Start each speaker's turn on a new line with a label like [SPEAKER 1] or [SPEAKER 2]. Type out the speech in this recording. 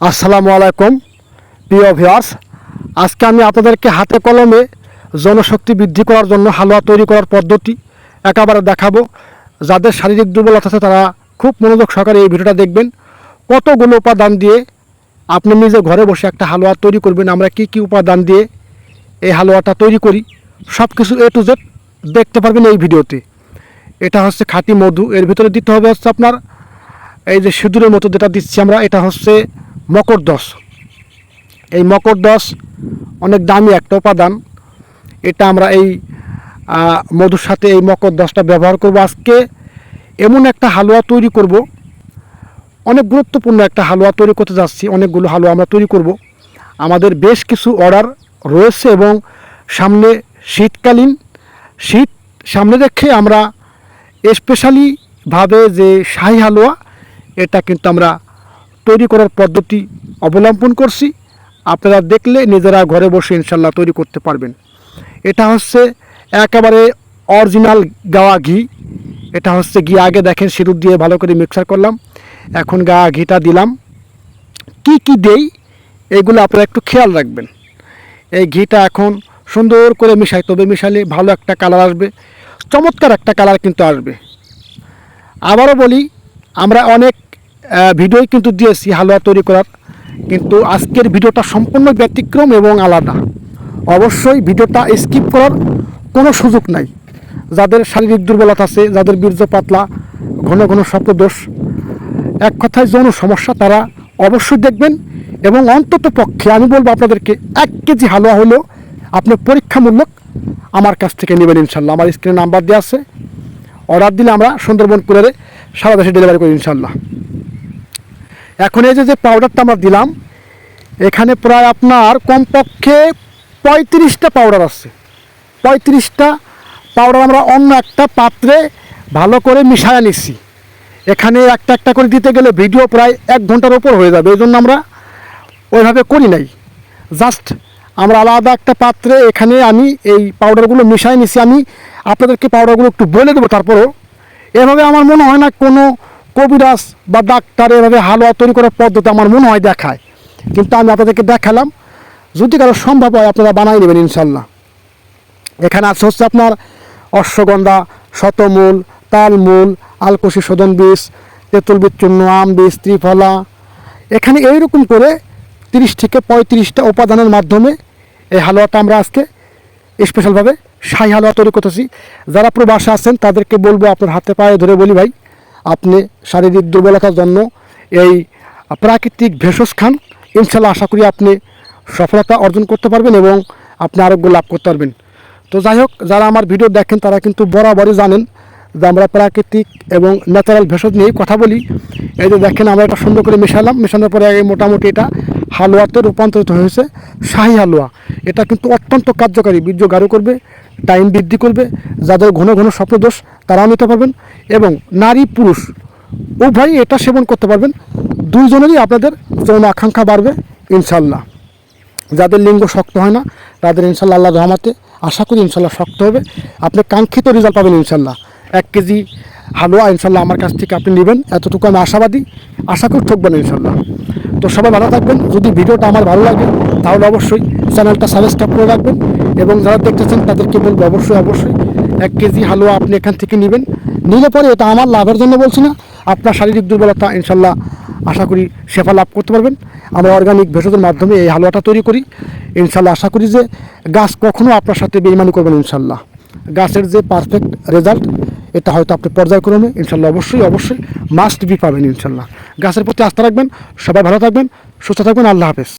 [SPEAKER 1] আসসালামু আলাইকুম, প্রিয় ভিউয়ার্স আজকে আমি আপনাদেরকে হাতে কলমে জনশক্তি বৃদ্ধি করার জন্য হালুয়া তৈরি করার পদ্ধতি একেবারে দেখাবো। যাদের শারীরিক দুর্বলতা আছে, তারা খুব মনোযোগ সহকারে এই ভিডিওটা দেখবেন। কতগুলো উপাদান দিয়ে আপনি নিজে ঘরে বসে একটা হালুয়া তৈরি করবেন, আমরা কি কি উপাদান দিয়ে এই হালুয়াটা তৈরি করি সব কিছু এ টু জেড দেখতে পারবেন এই ভিডিওতে। এটা হচ্ছে খাঁটি মধু, এর ভিতরে দিতে হবে হচ্ছে আপনার এই যে সিঁদুরের মতো যেটা দিচ্ছি আমরা, এটা হচ্ছে মকর দশ। এই মকর দশ অনেক দামি একটা উপাদান। এটা আমরা এই মধুর সাথে এই মকর দশটা ব্যবহার করব আজকে। এমন একটা হালুয়া তৈরি করব। অনেক গুরুত্বপূর্ণ একটা হালুয়া তৈরি করতে যাচ্ছি। অনেকগুলো হালুয়া আমরা তৈরি করব। আমাদের বেশ কিছু অর্ডার রয়েছে এবং সামনে শীতকালীন, শীত সামনে রেখে আমরা স্পেশালিভাবে যে শাহি হালুয়া, এটা কিন্তু আমরা তৈরি করার পদ্ধতি অবলম্বন করছি। আপনারা দেখলে নিজেরা ঘরে বসে ইনশাল্লাহ তৈরি করতে পারবেন। এটা হচ্ছে একেবারে অরিজিনাল গাওয়া ঘি। এটা হচ্ছে ঘি আগে দেখেন সিঁদুর দিয়ে ভালো করে মিক্সার করলাম। এখন গাওয়া ঘিটা দিলাম। কি কি দেই, এগুলো আপনারা একটু খেয়াল রাখবেন। এই ঘিটা এখন সুন্দর করে মিশাই, তবে মিশালে ভালো একটা কালার আসবে। চমৎকার একটা কালার কিন্তু আসবে। আবারও বলি, আমরা অনেক আহ, ভিডিওই কিন্তু দিয়েছি হালুয়া তৈরি করার। কিন্তু আজকের ভিডিওটা সম্পূর্ণ ব্যতিক্রম এবং আলাদা। অবশ্যই ভিডিওটা স্কিপ করার কোনো সুযোগ নাই। যাদের শারীরিক দুর্বলতা আছে যাদের বীর্য পাতলা ঘন ঘন স্বপ্নদোষ এক কথায় যৌন সমস্যা তারা অবশ্যই দেখবেন এবং অন্তত পক্ষে আমি বলব আপনাদেরকে এক কেজি হালুয়া হলেও আপনি পরীক্ষামূলক আমার কাছ থেকে নেবেন ইনশাল্লাহ। আমার স্ক্রিনে নাম্বার দেওয়া আছে। অর্ডার দিলে আমরা সুন্দরবন কুলারে সারা দেশে ডেলিভারি করি ইনশাল্লাহ। এখন এই যে পাউডারটা আমরা দিলাম, এখানে প্রায় আপনার কমপক্ষে পঁয়ত্রিশটা পাউডার আছে। পঁয়ত্রিশটা পাউডার আমরা অন্য একটা পাত্রে ভালো করে মিশায় নিচ্ছি। এখানে একটা একটা করে দিতে গেলে ভিডিও প্রায় এক ঘণ্টার ওপর হয়ে যাবে, এই জন্য আমরা ওইভাবে করি নাই। জাস্ট আমরা আলাদা একটা পাত্রে এখানে আমি এই পাউডারগুলো মিশাই নিছি আমি আপনাদেরকে পাউডারগুলো একটু বলে দেবো তারপরেও। এভাবে আমার মনে হয় না কোনো কবিরাজ বা ডাক্তার এভাবে হালুয়া তৈরি করার পদ্ধতি আমার মনে হয় দেখায়। কিন্তু আমি আপনাদেরকে দেখালাম, যদি কারও সম্ভব হয় আপনারা বানাই নেবেন ইনশাল্লাহ। এখানে আছে হচ্ছে আপনার অশ্বগন্ধা, শতমূল, তালমূল, আলকুশি শোধন বীজ, তেঁতুল চূর্ণ আম বীজ, ত্রিফলা। এখানে এইরকম করে তিরিশ থেকে পঁয়ত্রিশটা উপাদানের মাধ্যমে এই হালুয়াটা আমরা আজকে স্পেশালভাবে শাহি হালুয়া তৈরি করতেছি। যারা প্রবাসে আছেন তাদেরকে বলব আপনার হাতে পায়ে ধরে বলি ভাই আপনি শারীরিক দুর্বলতার জন্য এই প্রাকৃতিক ভেষজ খান ইনশাল্লাহ আশা করি আপনি সফলতা অর্জন করতে পারবেন এবং আপনি আরোগ্য লাভ করতে পারবেন। তো যাই হোক, যারা আমার ভিডিও দেখেন তারা কিন্তু বরাবরই জানেন যে আমরা প্রাকৃতিক এবং ন্যাচারাল ভেষজ নিয়েই কথা বলি। এই যে দেখেন আমরা এটা সুন্দর করে মেশালাম, মেশানোর পরে এই মোটামুটি এটা হালুয়াতে রূপান্তরিত হয়েছে, শাহি হালুয়া। এটা কিন্তু অত্যন্ত কার্যকারী, বীর্য গাঢ় করবে টাইম বৃদ্ধি করবে, যাদের ঘন ঘন স্বপ্নদোষ তারাও নিতে পারবেন। নারী পুরুষ, উভয়ই এটা সেবন করতে পারবেন। দুইজনেরই আপনাদের যৌন আকাঙ্ক্ষা বাড়বে ইনশাল্লাহ যাদের লিঙ্গ শক্ত হয় না, তাদের ইনশাল্লাহ আল্লাহ রহমাতে আশা করি ইনশাল্লাহ শক্ত হবে। আপনি কাঙ্ক্ষিত রেজাল্ট পাবেন ইনশাল্লাহ এক কেজি হালুয়া ইনশাল্লাহ আমার কাছ থেকে আপনি নেবেন। এতটুকু আমি আশাবাদী। আশা করি ঠকবেন ইনশাল্লাহ তো সবাই ভালো থাকবেন। যদি ভিডিওটা আমার ভালো লাগে, তাহলে অবশ্যই চ্যানেলটা সাবস্ক্রাইব করে রাখবেন। এবং যারা দেখতেছেন, তাদেরকে বলব অবশ্যই অবশ্যই। এক কেজি হালুয়া আপনি এখান থেকে নেবেন। নিলে পরে এটা আমার লাভের জন্য বলছি না। আপনার শারীরিক দুর্বলতা ইনশাল্লাহ আশা করি শেফা লাভ করতে পারবেন। আমরা অর্গানিক ভেষজের মাধ্যমে এই হালুয়াটা তৈরি করি। ইনশাল্লাহ আশা করি যে গাছ কখনো আপনার সাথে বেইমানি করবেন ইনশাল্লাহ। গাছের যে পারফেক্ট রেজাল্ট এটা হয়তো আপনি পর্যায়ক্রমে ইনশাল্লাহ অবশ্যই অবশ্যই মাস্ট বি পাবেন ইনশাল্লাহ। গাছের প্রতি আস্থা রাখবেন, সবাই ভালো থাকবেন, সুস্থ থাকবেন, আল্লাহ হাফেজ।